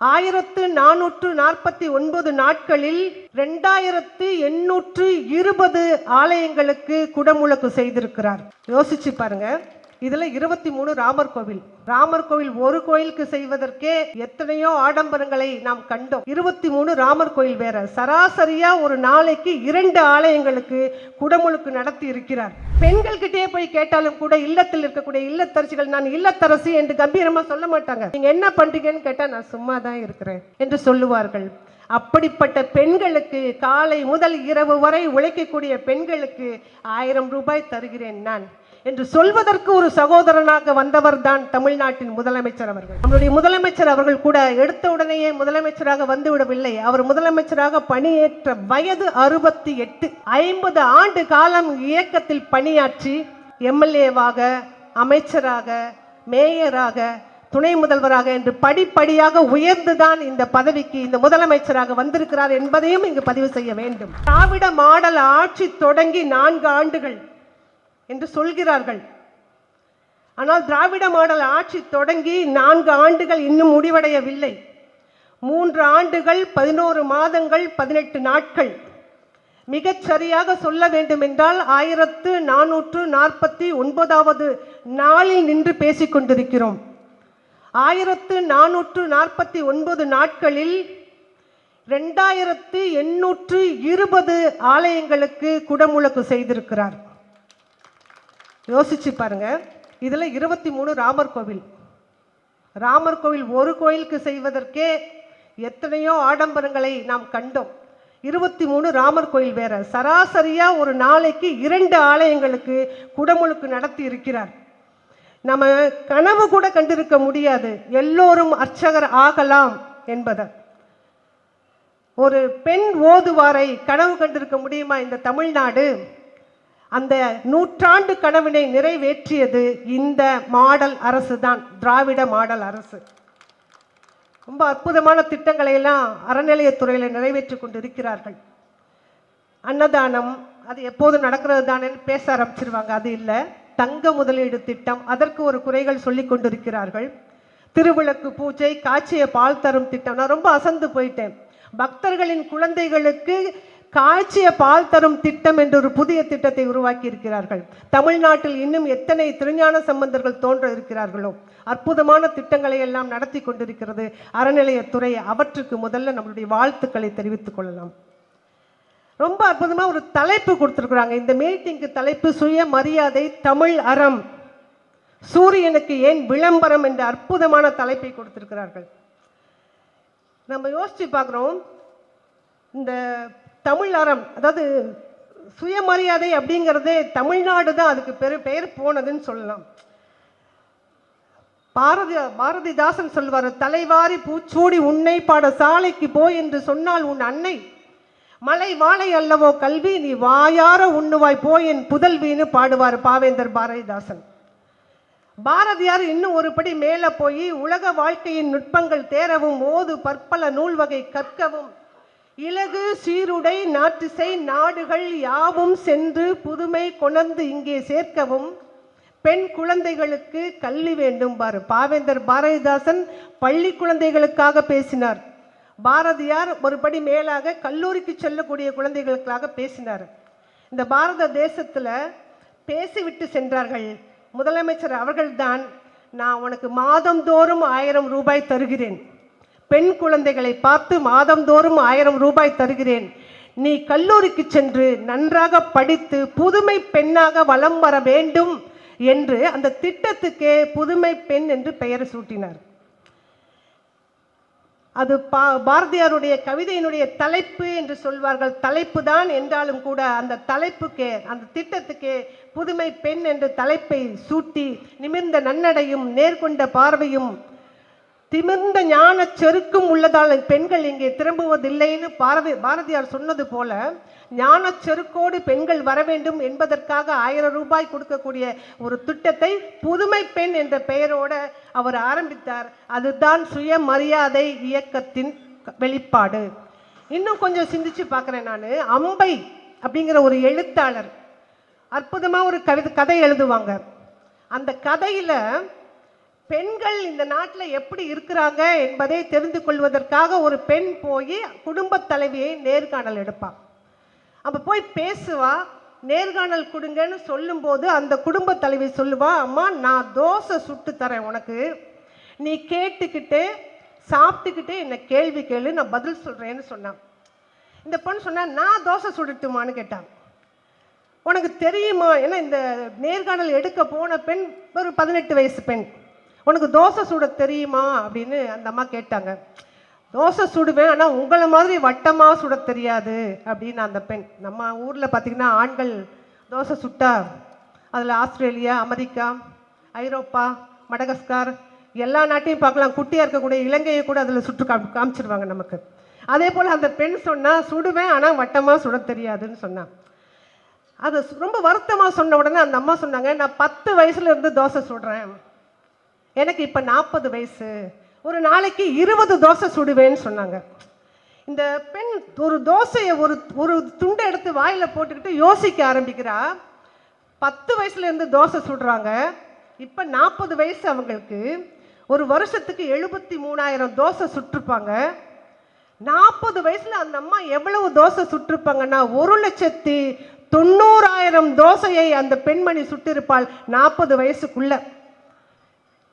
ஆயிரத்து நானூற்று நாற்பத்தி ஒன்பது நாட்களில் ரெண்டாயிரத்து எண்ணூற்று இருபது ஆலயங்களுக்கு குடமுழக்கு செய்திருக்கிறார். யோசிச்சு பாருங்க. இதுல இருபத்தி மூணு ராமர் கோவில். ராமர் கோவில் ஒரு கோயிலுக்கு செய்வதற்கே எத்தனையோ ஆடம்பரங்களை நாம் கண்டோம். இருபத்தி மூணு ராமர் கோயில் வேற. சராசரியா ஒரு நாளைக்கு இரண்டு ஆலயங்களுக்கு குடமுழுக்கு நடத்தி இருக்கிறார். பெண்கள் கிட்டே போய் கேட்டாலும் கூட இல்லத்தில் இருக்கக்கூடிய இல்லத்தரசிகள் நான் இல்லத்தரசி என்று கம்பீரமா சொல்ல மாட்டாங்க. நீங்க என்ன பண்றீங்கன்னு கேட்டா நான் சும்மா தான் இருக்கிறேன் என்று சொல்லுவார்கள். அப்படிப்பட்ட பெண்களுக்கு காலை முதல் இரவு வரை உழைக்கக்கூடிய பெண்களுக்கு ஆயிரம் ரூபாய் தருகிறேன் நான். என்று சொல்வதற்கு ஒரு சகோதரனாக வந்தவர் தான் தமிழ்நாட்டின் முதலமைச்சர் அவர்கள். நம்முடைய முதலமைச்சர் அவர்கள் கூட எடுத்த உடனேயே முதலமைச்சராக வந்துவிடவில்லை. அவர் முதலமைச்சராக பணியேற்ற வயது அறுபத்தி எட்டு. ஐம்பது ஆண்டு காலம் இயக்கத்தில் பணியாற்றி எம்எல்ஏவாக அமைச்சராக மேயராக துணை முதல்வராக என்று படிப்படியாக உயர்ந்துதான் இந்த பதவிக்கு இந்த முதலமைச்சராக வந்திருக்கிறார் என்பதையும் இங்கு பதிவு செய்ய வேண்டும். திராவிட மாடல் ஆட்சி தொடங்கி நான்கு ஆண்டுகள். என்று சொல்கிறார்கள். ஆனால் திராவிட மாடல் ஆட்சி தொடங்கி நான்கு ஆண்டுகள் இன்னும் முடிவடையவில்லை. மூன்று ஆண்டுகள் பதினோரு மாதங்கள் பதினெட்டு நாட்கள். மிகச் சரியாக சொல்ல வேண்டுமென்றால் ஆயிரத்து நானூற்று நாற்பத்தி ஒன்பதாவது நாளில் நின்று பேசிக் கொண்டிருக்கிறோம். ஆயிரத்து நானூற்று நாற்பத்தி ஒன்பது நாட்களில் ரெண்டாயிரத்து எண்ணூற்று இருபது ஆலயங்களுக்கு குடமுழக்கு செய்திருக்கிறார். யோசிச்சு பாருங்க. இதில் இருபத்தி மூணு ராமர் கோவில். ராமர் கோவில் ஒரு கோயிலுக்கு செய்வதற்கே எத்தனையோ ஆடம்பரங்களை நாம் கண்டோம். இருபத்தி மூணு ராமர் கோயில் வேற. சராசரியாக ஒரு நாளைக்கு இரண்டு ஆலயங்களுக்கு குடமுழுக்கு நடத்தி இருக்கிறார். நம்ம கனவு கூட கண்டிருக்க முடியாது. எல்லோரும் அர்ச்சகர் ஆகலாம் என்பதை. ஒரு பெண் ஓதுவாரை கனவு கண்டிருக்க முடியுமா இந்த தமிழ்நாடு? அந்த நூற்றாண்டு கனவினை நிறைவேற்றியது இந்த மாடல் அரசு தான் திராவிட மாடல் அரசு. ரொம்ப அற்புதமான திட்டங்களை எல்லாம் அறநிலையத்துறையில் நிறைவேற்றி கொண்டிருக்கிறார்கள். அன்னதானம் அது எப்போது நடக்கிறது தானே பேச ஆரம்பிச்சிருவாங்க அது இல்லை. தங்க முதலீடு திட்டம் அதற்கு ஒரு குறைகள் சொல்லி கொண்டிருக்கிறார்கள். திருவிளக்கு பூஜை காய்ச்சிய பால் தரும் திட்டம் நான் ரொம்ப அசந்து போயிட்டேன். பக்தர்களின் குழந்தைகளுக்கு காய்ச்சிய பால் தரும் திட்டம் என்ற ஒரு புதிய திட்டத்தை உருவாக்கி இருக்கிறார்கள் தமிழ்நாட்டில் இன்னும் எத்தனை திருஞான சம்பந்தர்கள் தோன்ற இருக்கிறார்களோ அற்புதமான திட்டங்களை எல்லாம் நடத்தி கொண்டிருக்கிறது. அறநிலையத்துறை அவற்றுக்கு முதல்ல நம்மளுடைய வாழ்த்துக்களை தெரிவித்துக் கொள்ளலாம். ரொம்ப அற்புதமாக ஒரு தலைப்பு கொடுத்துருக்குறாங்க. இந்த மீட்டிங்க்கு தலைப்பு சுயமரியாதை தமிழ் அறம். சூரியனுக்கு ஏன் விளம்பரம் என்ற அற்புதமான தலைப்பை கொடுத்திருக்கிறார்கள். நம்ம யோசிச்சு பார்க்குறோம். இந்த தமிழ் அறம் அதாவது சுயமரியாதை அப்படிங்கிறதே தமிழ்நாடு தான் அதுக்கு பெரு பெயர் போனதுன்னு சொல்லலாம். பாரதி பாரதிதாசன் சொல்வார் தலைவாரி பூச்சூடி உன்னை பாட சாலைக்கு போய் என்று சொன்னால் உன் அன்னை. மலை வாழை அல்லவோ கல்வி நீ வாயார உண்ணுவாய் போய் என் புதல்வின்னு பாடுவார் பாவேந்தர் பாரதிதாசன். பாரதியார் இன்னும் ஒரு படி மேலே போய் உலக வாழ்க்கையின் நுட்பங்கள் தேரவும் ஓது பற்பல நூல் வகை கற்கவும் இலகு சீருடை நாட்டிசை நாடுகள் யாவும் சென்று புதுமை கொணர்ந்து இங்கே சேர்க்கவும் பெண் குழந்தைகளுக்கு கல்வி வேண்டும் பாரு. பாவேந்தர் பாரதிதாசன் பள்ளி குழந்தைகளுக்காக பேசினார். பாரதியார் ஒருபடி மேலாக கல்லூரிக்கு செல்லக்கூடிய குழந்தைகளுக்காக பேசினார். இந்த பாரத தேசத்தில் பேசிவிட்டு சென்றார்கள். முதலமைச்சர் அவர்கள்தான் நான் உனக்கு மாதந்தோறும் ஆயிரம் ரூபாய் தருகிறேன். பெண் குழந்தைகளை பார்த்து மாதந்தோறும் ஆயிரம் ரூபாய் தருகிறேன். நீ கல்லூரிக்கு சென்று நன்றாக படித்து புதுமை பெண்ணாக வலம் வர வேண்டும் என்று அந்த திட்டத்துக்கே புதுமை பெண் என்று பெயர் சூட்டினார். அது பா பாரதியாருடைய கவிதையினுடைய தலைப்பு என்று சொல்வார்கள். தலைப்பு தான் என்றாலும் கூட அந்த தலைப்புக்கே அந்த திட்டத்துக்கே புதுமை பெண் என்று தலைப்பை சூட்டி நிமிர்ந்த நன்னடையும் நேர்கொண்ட பார்வையும் திமிர்ந்த ஞான செருக்கும் உள்ளதால் பெண்கள் இங்கே திரும்புவதில்லைன்னு பாரதி பாரதியார் சொன்னது போல ஞான செருக்கோடு பெண்கள் வர வேண்டும் என்பதற்காக ஆயிரம் ரூபாய் கொடுக்கக்கூடிய ஒரு திட்டத்தை புதுமை பெண் என்ற பெயரோட அவர் ஆரம்பித்தார். அதுதான் சுயமரியாதை இயக்கத்தின் வெளிப்பாடு. இன்னும் கொஞ்சம் சிந்திச்சு பார்க்குறேன் நான். அம்பை அப்படிங்கிற ஒரு எழுத்தாளர் அற்புதமாக ஒரு கவிதை கதை எழுதுவாங்க. அந்த கதையில் பெண்கள் இந்த நாட்டில் எப்படி இருக்கிறாங்க என்பதை தெரிந்து கொள்வதற்காக ஒரு பெண் போய் குடும்பத் தலைவியை நேர்காணல் எடுப்பாள் அப்போ போய் பேசுவா நேர்காணல் கொடுங்கன்னு சொல்லும்போது அந்த குடும்ப தலைவி சொல்லுவா அம்மா நான் தோசை சுட்டு தரேன் உனக்கு. நீ கேட்டுக்கிட்டு சாப்பிட்டுக்கிட்டு என்னை கேள்வி கேளு நான் பதில் சொல்கிறேன்னு சொன்னான் இந்த பொண்ணு சொன்னால் நான் தோசை சுடட்டுமான்னு கேட்டான் உனக்கு தெரியுமா? ஏன்னா இந்த நேர்காணல் எடுக்க போன பெண் ஒரு பதினெட்டு வயசு பெண். உனக்கு தோசை சுட தெரியுமா? அப்படின்னு அந்த அம்மா கேட்டாங்க. தோசை சுடுவேன் ஆனால் உங்களை மாதிரி வட்டமாக சுட தெரியாது அப்படின்னு அந்த பெண். நம்ம ஊரில் பார்த்திங்கன்னா ஆண்கள் தோசை சுட்டா அதில் ஆஸ்திரேலியா அமெரிக்கா ஐரோப்பா மடகஸ்கார் எல்லா நாட்டையும் பார்க்கலாம். குட்டியாக இருக்கக்கூடிய இலங்கையை கூட அதில் சுற்று காம் காமிச்சிருவாங்க நமக்கு. அதே போல் அந்த பெண் சொன்னால் சுடுவேன் ஆனால் வட்டமாக சுட தெரியாதுன்னு சொன்னான் அது ரொம்ப வருத்தமாக சொன்ன உடனே அந்த அம்மா சொன்னாங்க நான் பத்து வயசுலேருந்து தோசை சுடுறேன். எனக்கு இப்போ நாற்பது வயசு. ஒரு நாளைக்கு இருபது தோசை சுடுவேன்னு சொன்னாங்க. இந்த பெண் ஒரு தோசையை ஒரு ஒரு துண்டை எடுத்து வாயில் போட்டுக்கிட்டு யோசிக்க ஆரம்பிக்கிறா. பத்து வயசுலேருந்து தோசை சுடுறாங்க. இப்போ நாற்பது வயசு அவங்களுக்கு. ஒரு வருஷத்துக்கு எழுபத்தி மூணாயிரம் தோசை சுட்டிருப்பாங்க. நாற்பது வயசில் அந்த அம்மா எவ்வளவு தோசை சுட்டிருப்பாங்கன்னா ஒரு லட்சத்தி தொண்ணூறாயிரம் தோசையை அந்த பெண்மணி சுட்டிருப்பாள் நாற்பது வயசுக்குள்ள.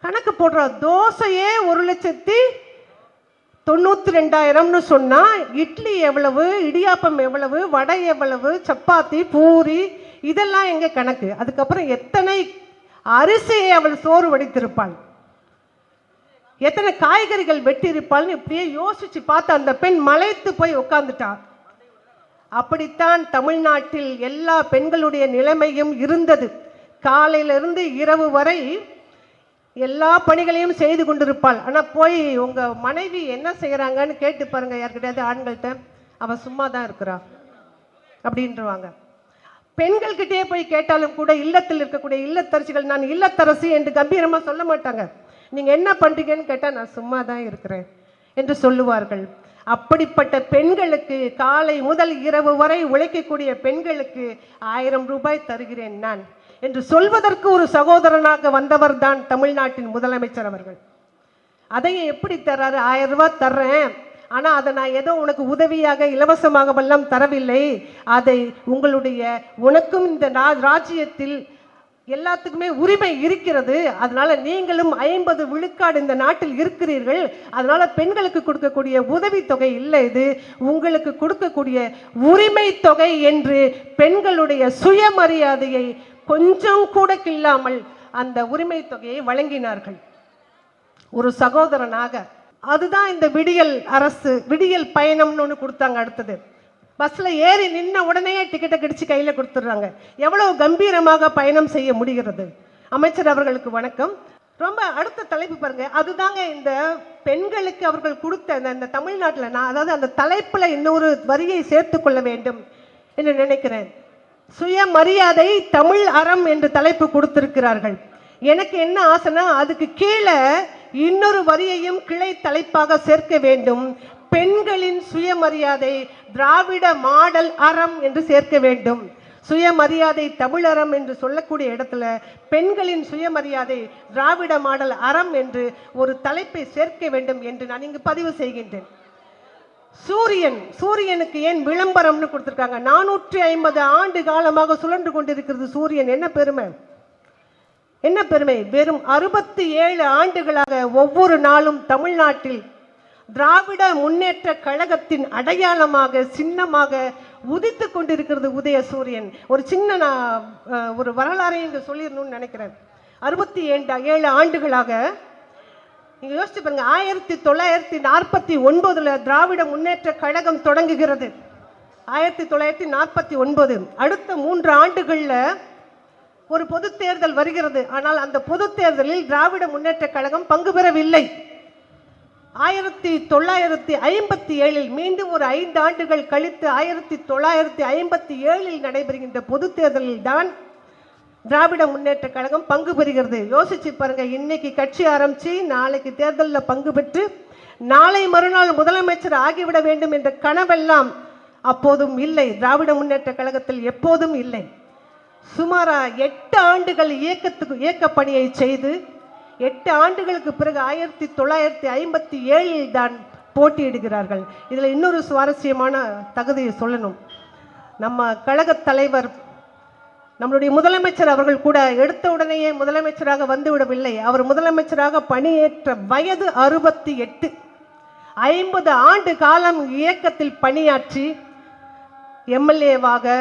கணக்கு போடுறா தோசையே ஒரு லட்சத்தி தொண்ணூற்றி ரெண்டாயிரம்னு சொன்னால் இட்லி எவ்வளவு இடியாப்பம் எவ்வளவு வடை எவ்வளவு சப்பாத்தி பூரி இதெல்லாம் எங்க கணக்கு? அதுக்கப்புறம் எத்தனை அரிசியை அவள் சோறு வடித்திருப்பாள் எத்தனை காய்கறிகள் வெட்டியிருப்பாள்னு இப்படியே யோசிச்சு பார்த்து அந்த பெண் மலைத்து போய் உட்காந்துட்டாள் அப்படித்தான் தமிழ்நாட்டில் எல்லா பெண்களுடைய நிலைமையும் இருந்தது. காலையிலிருந்து இரவு வரை எல்லா பணிகளையும் செய்து கொண்டிருப்பாள். ஆனால் போய் உங்கள் மனைவி என்ன செய்கிறாங்கன்னு கேட்டு பாருங்கள் யார்கிட்டயாவது ஆண்கள்கிட்ட. அவள் சும்மா தான் இருக்கிறா. அப்படின்றவாங்க. பெண்கள்கிட்டயே போய் கேட்டாலும் கூட இல்லத்தில் இருக்கக்கூடிய இல்லத்தரசிகள் நான் இல்லத்தரசி என்று கம்பீரமாக சொல்ல மாட்டாங்க. நீங்கள் என்ன பண்ணுறீங்கன்னு கேட்டால் நான் சும்மா தான் இருக்கிறேன் என்று சொல்லுவார்கள். அப்படிப்பட்ட பெண்களுக்கு காலை முதல் இரவு வரை உழைக்கக்கூடிய பெண்களுக்கு ஆயிரம் ரூபாய் தருகிறேன் நான். என்று சொல்வதற்கு ஒரு சகோதரனாக வந்தவர் தான் தமிழ்நாட்டின் முதலமைச்சர் அவர்கள். அதையும் எப்படி தர்றாரு? ஆயிரம் ரூபாய் தர்றேன். ஆனால் அதை நான் ஏதோ உனக்கு உதவியாக இலவசமாகவெல்லாம் தரவில்லை. அதை உங்களுடைய உனக்கும் இந்த ரா- ராஜ்யத்தில் எல்லாத்துக்குமே உரிமை இருக்கிறது. அதனால நீங்களும் ஐம்பது விழுக்காடு இந்த நாட்டில் இருக்கிறீர்கள். அதனால பெண்களுக்கு கொடுக்கக்கூடிய உதவித்தொகை இல்லை இது. உங்களுக்கு கொடுக்கக்கூடிய உரிமை தொகை என்று பெண்களுடைய சுயமரியாதையை கொஞ்சம் கூட கில்லாமல் அந்த உரிமை தொகையை வழங்கினார்கள். ஒரு சகோதரனாக அதுதான் இந்த விடியல் அரசு விடியல் பயணம்னு ஒன்று கொடுத்தாங்க அடுத்தது. பஸ்ஸில் ஏறி நின்ன உடனே டிக்கெட்டை கிடிச்சு கையில் கொடுத்துட்றாங்க. எவ்வளவு கம்பீரமாக பயணம் செய்ய முடிகிறது? அமைச்சர் அவர்களுக்கு வணக்கம். ரொம்ப அடுத்த தலைப்பு பாருங்க. அதுதாங்க இந்த பெண்களுக்கு அவர்கள் கொடுத்த அந்த இந்த தமிழ்நாட்டில் நான் அதாவது அந்த தலைப்பில் இன்னொரு வரியை சேர்த்து கொள்ள வேண்டும் என்று நினைக்கிறேன். சுயமரியாதை தமிழ் அறம் என்று தலைப்பு கொடுத்திருக்கிறார்கள். எனக்கு என்ன ஆசைனா அதுக்கு கீழே இன்னொரு வரியையும் கிளை தலைப்பாக சேர்க்க வேண்டும். பெண்களின் சுயமரியாதை திராவிட மாடல் அறம் என்று சேர்க்க வேண்டும். சுயமரியாதை தமிழறம் என்று சொல்லக்கூடிய இடத்துல பெண்களின் சுயமரியாதை திராவிட மாடல் அறம் என்று ஒரு தலைப்பை சேர்க்க வேண்டும் என்று நான் இங்கு பதிவு செய்கின்றேன். சூரியன் சூரியனுக்கு ஏன் விளம்பரம்னு கொடுத்துருக்காங்க? நானூற்றி ஐம்பது ஆண்டு காலமாக சுழன்று கொண்டிருக்கிறது சூரியன். என்ன பெருமை? என்ன பெருமை? வெறும் அறுபத்தி ஏழு ஆண்டுகளாக ஒவ்வொரு நாளும் தமிழ்நாட்டில் திராவிட முன்னேற்ற கழகத்தின் அடையாளமாக சின்னமாக உதித்து கொண்டிருக்கிறது உதய சூரியன். ஒரு சின்ன நான் ஒரு வரலாறையும் இங்கே சொல்லிடணும்னு நினைக்கிறேன். அறுபத்தி ஏழு ஏழு ஆண்டுகளாக நீங்கள் யோசிச்சு பாருங்க ஆயிரத்தி தொள்ளாயிரத்தி நாற்பத்தி ஒன்பதில் திராவிட முன்னேற்ற கழகம் தொடங்குகிறது. ஆயிரத்தி தொள்ளாயிரத்தி நாற்பத்தி ஒன்பது. அடுத்த மூன்று ஆண்டுகளில் ஒரு பொது தேர்தல் வருகிறது. ஆனால் அந்த பொது தேர்தலில் திராவிட முன்னேற்ற கழகம் பங்கு பெறவில்லை. ஆயிரத்தி தொள்ளாயிரத்தி ஐம்பத்தி ஏழில் மீண்டும் ஒரு ஐந்து ஆண்டுகள் கழித்து ஆயிரத்தி தொள்ளாயிரத்தி ஐம்பத்தி ஏழில் நடைபெறுகின்ற பொது தேர்தலில் தான் திராவிட முன்னேற்ற கழகம் பங்கு பெறுகிறது. யோசிச்சு பாருங்க இன்னைக்கு கட்சி ஆரம்பிச்சு நாளைக்கு தேர்தலில் பங்கு பெற்று நாளை மறுநாள் முதலமைச்சர் ஆகிவிட வேண்டும் என்ற கனவெல்லாம் அப்போதும் இல்லை. திராவிட முன்னேற்ற கழகத்தில் எப்போதும் இல்லை. சுமாரா எட்டு ஆண்டுகள் இயக்கத்துக்கு இயக்க பணியை செய்து எட்டு ஆண்டுகளுக்கு பிறகு ஆயிரத்தி தொள்ளாயிரத்தி ஐம்பத்தி ஏழில் தான் போட்டியிடுகிறார்கள். இதில் இன்னொரு சுவாரஸ்யமான தகுதியை சொல்லணும். நம்ம கழகத் தலைவர் நம்மளுடைய முதலமைச்சர் அவர்கள் கூட எடுத்த உடனேயே முதலமைச்சராக வந்துவிடவில்லை. அவர் முதலமைச்சராக பணியேற்ற வயது அறுபத்தி எட்டு. ஐம்பது ஆண்டு காலம் இயக்கத்தில் பணியாற்றி எம்எல்ஏவாக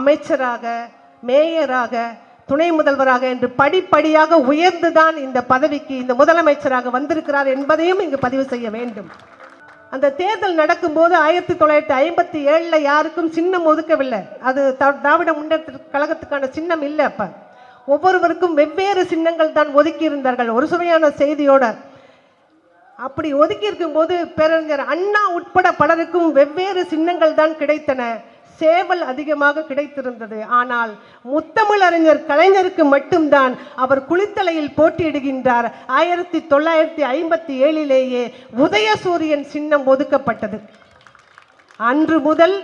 அமைச்சராக மேயராக துணை முதல்வராக என்று படிப்படியாக உயர்ந்துதான் இந்த பதவிக்கு இந்த முதலமைச்சராக வந்திருக்கிறார் என்பதையும் இங்கு பதிவு செய்ய வேண்டும். அந்த தேர்தல் நடக்கும்போது ஆயிரத்தி தொள்ளாயிரத்தி ஐம்பத்தி ஏழில் யாருக்கும் சின்னம் ஒதுக்கவில்லை. அது திராவிட முன்னேற்ற கழகத்துக்கான சின்னம் இல்லை அப்போ. ஒவ்வொருவருக்கும் வெவ்வேறு சின்னங்கள் தான் ஒதுக்கியிருந்தார்கள் ஒரு சுவையான செய்தியோட. அப்படி ஒதுக்கி இருக்கும்போது பேரறிஞர் அண்ணா உட்பட பலருக்கும் வெவ்வேறு சின்னங்கள் தான் கிடைத்தன. சேவல் அதிகமாக கிடைத்திருந்தது. ஆனால் முத்தமிழறிஞர் கலைஞருக்கு மட்டும்தான் அவர் குளித்தலையில் போட்டியிடுகின்றார். ஆயிரத்தி தொள்ளாயிரத்தி ஐம்பத்தி ஏழிலேயே உதயசூரியன் சின்னம் ஒதுக்கப்பட்டது. அன்று முதல்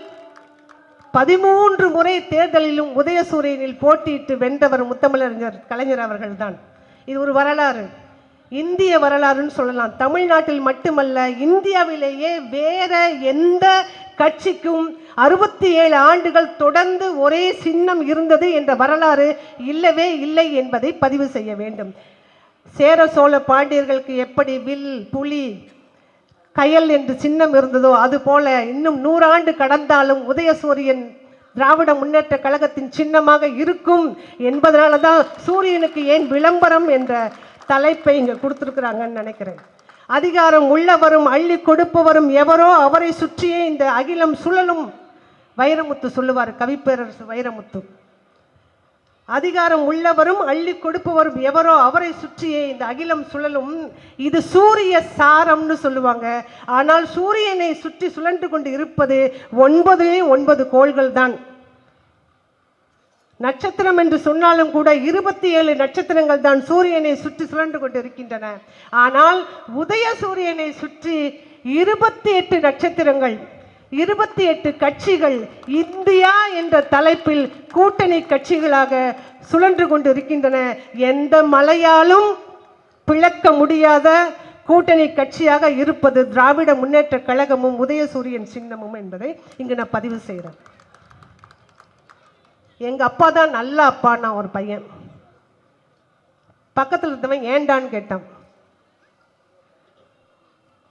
பதிமூன்று முறை தேர்தலிலும் உதயசூரியனில் போட்டியிட்டு வென்றவர் முத்தமிழறிஞர் கலைஞர் அவர்கள்தான். இது ஒரு வரலாறு. இந்திய வரலாறுன்னு சொல்லலாம். தமிழ்நாட்டில் மட்டுமல்ல இந்தியாவிலேயே வேற எந்த கட்சிக்கும் அறுபத்தி ஏழு ஆண்டுகள் தொடர்ந்து ஒரே சின்னம் இருந்தது என்ற வரலாறு இல்லவே இல்லை என்பதை பதிவு செய்ய வேண்டும். சேர சோழ பாண்டியர்களுக்கு எப்படி வில் புலி கயல் என்று சின்னம் இருந்ததோ அதுபோல இன்னும் நூறாண்டு கடந்தாலும் உதயசூரியன் திராவிட முன்னேற்ற கழகத்தின் சின்னமாக இருக்கும் என்பதனால தான் சூரியனுக்கு ஏன் விளம்பரம் என்ற தலைப்பை இங்கே கொடுத்துருக்குறாங்கன்னு நினைக்கிறேன். அதிகாரம் உள்ளவரும் அள்ளி கொடுப்பவரும் எவரோ அவரை சுற்றியே இந்த அகிலம் சுழலும் வைரமுத்து சொல்லுவார் கவிப்பேரரசு வைரமுத்து. அதிகாரம் உள்ளவரும் அள்ளி கொடுப்பவரும் எவரோ அவரை சுற்றியே இந்த அகிலம் சுழலும் இது சூரிய சாரம்னு சொல்லுவாங்க. ஆனால் சூரியனை சுற்றி சுழன்று கொண்டு இருப்பது ஒன்பதே ஒன்பது கோள்கள் தான் நட்சத்திரம் என்று சொன்னாலும் கூட இருபத்தி ஏழு நட்சத்திரங்கள் தான் சூரியனை சுற்றி சுழன்று கொண்டு இருக்கின்றன ஆனால் உதய சூரியனை சுற்றி இருபத்தி எட்டு நட்சத்திரங்கள் இருபத்தி எட்டு கட்சிகள் இந்தியா என்ற தலைப்பில் கூட்டணி கட்சிகளாக சுழன்று கொண்டு இருக்கின்றன எந்த மலையாலும் பிளக்க முடியாத கூட்டணி கட்சியாக இருப்பது திராவிட முன்னேற்ற கழகமும் உதயசூரியன் சின்னமும் என்பதை இங்கு நான் பதிவு செய்கிறேன். எங்கள் அப்பா தான் நல்ல அப்பா நான் ஒரு பையன். பக்கத்தில் இருந்தவன் ஏண்டான்னு கேட்டான்.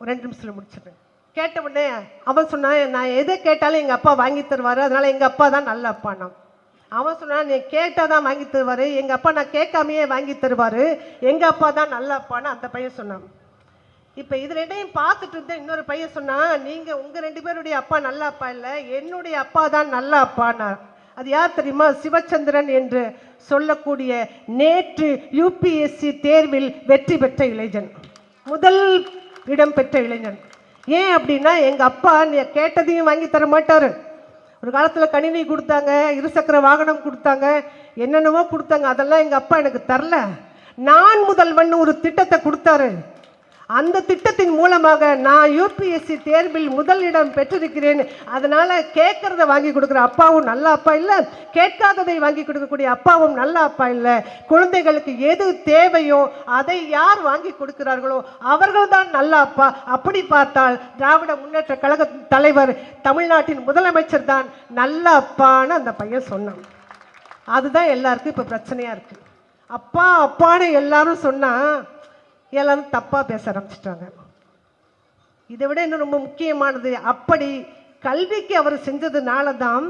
ஒரு ரெண்டு நிமிஷத்தில் முடிச்சிட்டேன் கேட்ட உடனே அவன் சொன்னான் நான் எதை கேட்டாலும் எங்கள் அப்பா வாங்கி தருவார் அதனால் எங்கள் அப்பா தான் நல்ல அப்பா நான் அவன் சொன்னான் நீ கேட்டால் தான் வாங்கி தருவார் எங்கள் அப்பா நான் கேட்காமையே வாங்கி தருவார் எங்கள் அப்பா தான் நல்ல அப்பான்னு அந்த பையன் சொன்னான். இப்போ இது ரெண்டையும் பார்த்துட்டு இருந்த இன்னொரு பையன் சொன்னான் நீங்கள் உங்கள் ரெண்டு பேருடைய அப்பா நல்ல அப்பா இல்லை என்னுடைய அப்பா தான் நல்ல அப்பான்னா அது யார் தெரியுமா? சிவச்சந்திரன் என்று சொல்லக்கூடிய நேற்று யூபிஎஸ்சி தேர்வில் வெற்றி பெற்ற இளைஞன். முதல் இடம் பெற்ற இளைஞன். ஏன் அப்படின்னா எங்கள் அப்பா நீ கேட்டதையும் வாங்கி தர மாட்டார். ஒரு காலத்தில் கணினி கொடுத்தாங்க இருசக்கர வாகனம் கொடுத்தாங்க என்னென்னவோ கொடுத்தாங்க. அதெல்லாம் எங்கள் அப்பா எனக்கு தரல. நான் முதல்வன் ஒரு திட்டத்தை கொடுத்தாரு. அந்த திட்டத்தின் மூலமாக நான் யூபிஎஸ்சி தேர்வில் முதலிடம் பெற்றிருக்கிறேன். அதனால் கேட்குறத வாங்கி கொடுக்குற அப்பாவும் நல்ல அப்பா இல்லை. கேட்காததை வாங்கி கொடுக்கக்கூடிய அப்பாவும் நல்ல அப்பா இல்லை. குழந்தைகளுக்கு எது தேவையோ அதை யார் வாங்கி கொடுக்கிறார்களோ அவர்கள்தான் நல்ல அப்பா. அப்படி பார்த்தால் திராவிட முன்னேற்ற கழக தலைவர் தமிழ்நாட்டின் முதலமைச்சர் தான் நல்ல அப்பான்னு அந்த பையன் சொன்னான். அதுதான் எல்லாருக்கும் இப்போ பிரச்சனையாக இருக்குது அப்பா அப்பான்னு எல்லாரும் சொன்னால் எல்லாரும் தப்பாக பேச ஆரம்பிச்சிட்டாங்க. இதை விட இன்னும் ரொம்ப முக்கியமானது அப்படி கல்விக்கு அவர் செஞ்சதுனால தான்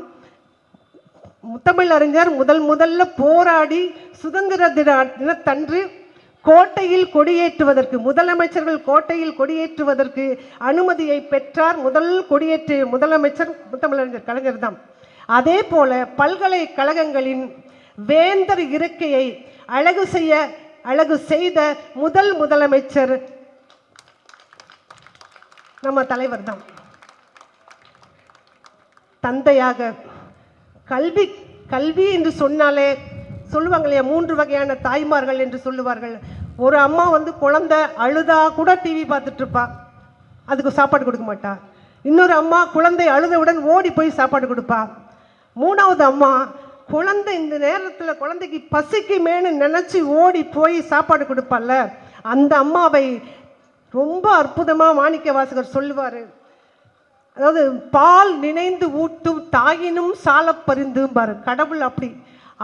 முத்தமிழ் அறிஞர் முதல் முதல்ல போராடி சுதந்திர தின தினத்தன்று கோட்டையில் கொடியேற்றுவதற்கு முதலமைச்சர்கள் கோட்டையில் கொடியேற்றுவதற்கு அனுமதியை பெற்றார் முதல் கொடியேற்று முதலமைச்சர் முத்தமிழறிஞர் கலைஞர் தான். அதே போல பல்கலைக்கழகங்களின் வேந்தர் இருக்கையை அழகு செய்ய அழகு செய்த முதல் முதலமைச்சர் நம்ம தலைவர் தான். தந்தையாக கல்வி கல்வி என்று சொன்னாலே சொல்லுவாங்க இல்லையா மூன்று வகையான தாய்மார்கள் என்று சொல்லுவார்கள். ஒரு அம்மா வந்து குழந்தை அழுதா கூட டிவி பார்த்துட்டு இருப்பா. அதுக்கு சாப்பாடு கொடுக்க மாட்டா. இன்னொரு அம்மா குழந்தை அழுதவுடன் ஓடி போய் சாப்பாடு கொடுப்பா. மூணாவது அம்மா குழந்தை இந்த நேரத்தில் குழந்தைக்கு பசிக்குமேன்னு நினச்சி ஓடி போய் சாப்பாடு கொடுப்பால அந்த அம்மாவை ரொம்ப அற்புதமாக மாணிக்க வாசகர் சொல்லுவார். அதாவது பால் நினைந்து ஊட்டும் தாயினும் சாலப் பரிந்தும்பாரு. கடவுள் அப்படி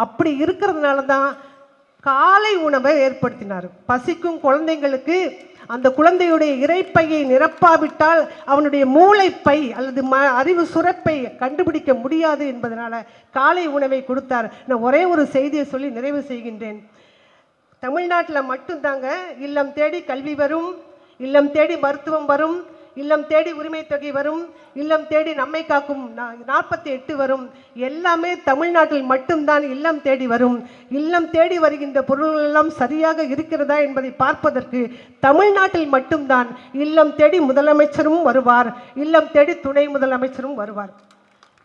அப்படி இருக்கிறதுனால தான் காலை உணவை ஏற்படுத்தினார். பசிக்கும் குழந்தைங்களுக்கு அந்த குழந்தையுடைய இறைப்பையை நிரப்பாவிட்டால் அவனுடைய மூளைப்பை அல்லது ம அறிவு சுரப்பை கண்டுபிடிக்க முடியாது என்பதனால காலை உணவை கொடுத்தார். நான் ஒரே ஒரு செய்தியை சொல்லி நிறைவு செய்கின்றேன். தமிழ்நாட்டில் மட்டும்தாங்க இல்லம் தேடி கல்வி வரும் இல்லம் தேடி மருத்துவம் வரும் இல்லம் தேடி உரிமை தொகை வரும் இல்லம் தேடி நம்மை காக்கும் நாற்பத்தி எட்டு வரும். எல்லாமே தமிழ்நாட்டில் மட்டும்தான் இல்லம் தேடி வரும். இல்லம் தேடி வருகின்ற பொருள்கள் எல்லாம் சரியாக இருக்கிறதா என்பதை பார்ப்பதற்கு தமிழ்நாட்டில் மட்டும்தான் இல்லம் தேடி முதலமைச்சரும் வருவார் இல்லம் தேடி துணை முதலமைச்சரும் வருவார்.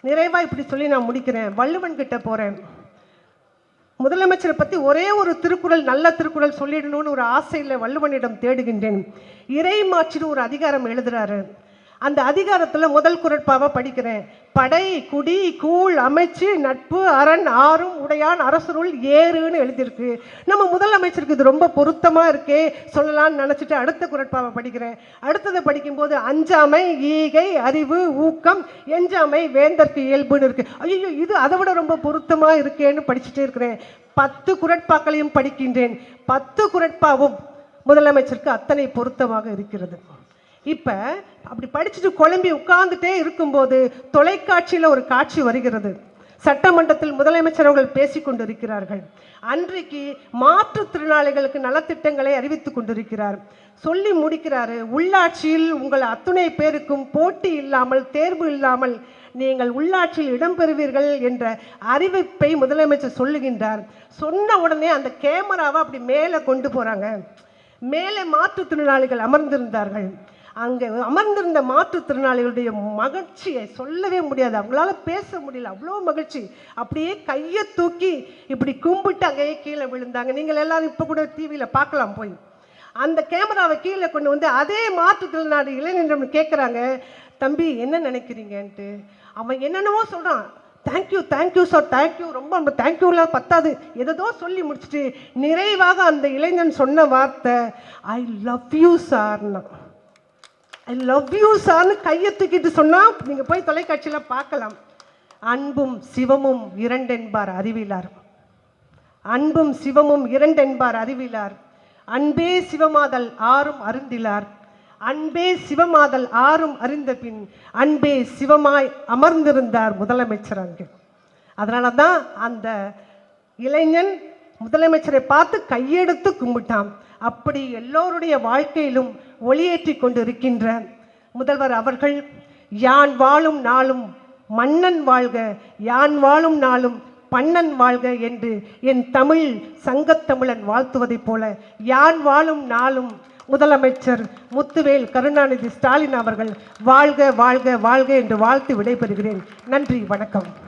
நிறைவாக இப்படி சொல்லி நான் முடிக்கிறேன். வள்ளுவன் கிட்ட போகிறேன் முதலமைச்சரை பற்றி ஒரே ஒரு திருக்குறள் நல்ல திருக்குறள் சொல்லிடணும்னு ஒரு ஆசையில் வள்ளுவனிடம் தேடுகின்றேன். இறை மாற்றின்னு ஒரு அதிகாரம் எழுதுறாரு. அந்த அதிகாரத்தில் முதல் குரட்பாவை படிக்கிறேன். படை குடி கூழ் அமைச்சு நட்பு அரண் ஆறும் உடையான் அரசருள் ஏறுன்னு எழுதியிருக்கு. நம்ம முதலமைச்சருக்கு இது ரொம்ப பொருத்தமாக இருக்கே சொல்லலாம்னு நினச்சிட்டு அடுத்த குரட்பாவை படிக்கிறேன். அடுத்ததை படிக்கும்போது அஞ்சாமை ஈகை அறிவு ஊக்கம் எஞ்சாமை வேந்தற்கு இயல்புன்னு இருக்குது ஐயோ இது அதை விட ரொம்ப பொருத்தமாக இருக்கேன்னு படிச்சுட்டே இருக்கிறேன். பத்து குரட்பாக்களையும் படிக்கின்றேன். பத்து குரட்பாவும் முதலமைச்சருக்கு அத்தனை பொருத்தமாக இருக்கிறது. இப்போ அப்படி படிச்சுட்டு குழம்பி உட்கார்ந்துட்டே இருக்கும்போது தொலைக்காட்சியில் ஒரு காட்சி வருகிறது. சட்டமன்றத்தில் முதலமைச்சர் அவர்கள் பேசி கொண்டிருக்கிறார்கள். அன்றைக்கு மாற்றுத்திறனாளிகளுக்கு நலத்திட்டங்களை அறிவித்துக் கொண்டிருக்கிறார். சொல்லி முடிக்கிறாரு உள்ளாட்சியில் உங்கள் அத்துணை பேருக்கும் போட்டி இல்லாமல் தேர்வு இல்லாமல் நீங்கள் உள்ளாட்சியில் இடம்பெறுவீர்கள் என்ற அறிவிப்பை முதலமைச்சர் சொல்லுகின்றார். சொன்ன உடனே அந்த கேமராவை அப்படி மேலே கொண்டு போகிறாங்க மேலே மாற்றுத்திறனாளிகள் அமர்ந்திருந்தார்கள். அங்கே அமர்ந்திருந்த மாற்றுத்திறனாளிகளுடைய மகிழ்ச்சியை சொல்லவே முடியாது. அவங்களால பேச முடியல. அவ்வளோ மகிழ்ச்சி. அப்படியே கையை தூக்கி இப்படி கும்பிட்டு அங்கேயே கீழே விழுந்தாங்க. நீங்கள் எல்லாரும் இப்போ கூட டிவியில் பார்க்கலாம் போய். அந்த கேமராவை கீழே கொண்டு வந்து அதே மாற்றுத்திறனாளி இளைஞர்கள் கேட்குறாங்க தம்பி என்ன நினைக்கிறீங்கன்ட்டு? அவன் என்னென்னவோ சொல்கிறான் தேங்க்யூ தேங்க்யூ சார் தேங்க்யூ ரொம்ப நம்ம தேங்க்யூலாம் பத்தாது. எதோ சொல்லி முடிச்சுட்டு நிறைவாக அந்த இளைஞன் சொன்ன வார்த்தை ஐ லவ் யூ சார்னா ஐ லவ் யூ சார்னு கையை தூக்கிட்டு சொன்னால் நீங்கள் போய் தொலைக்காட்சியில் பார்க்கலாம். அன்பும் சிவமும் இரண்டென்பார் அறிவிலார். அன்பும் சிவமும் இரண்டென்பார் அறிவிலார். அன்பே சிவமாதல் ஆறும் அருந்திலார். அன்பே சிவமாதல் ஆறும் அறிந்த பின் அன்பே சிவமாய் அமர்ந்திருந்தார் முதலமைச்சர் அங்கு அதனால தான் அந்த இளைஞன் முதலமைச்சரை பார்த்து கையெடுத்து கும்பிட்டான். அப்படி எல்லோருடைய வாழ்க்கையிலும் ஒளியேற்றி கொண்டிருக்கின்ற முதல்வர் அவர்கள் யான் வாழும் நாளும் மன்னன் வாழ்க யான் வாழும் நாளும் பண்ணன் வாழ்க என்று என் தமிழ் சங்கத்தமிழன் வாழ்த்துவதைப் போல யான் வாழும் நாளும் முதலமைச்சர் முத்துவேல் கருணாநிதி ஸ்டாலின் அவர்கள் வாழ்க வாழ்க வாழ்க என்று வாழ்த்து விடைபெறுகிறேன். நன்றி வணக்கம்.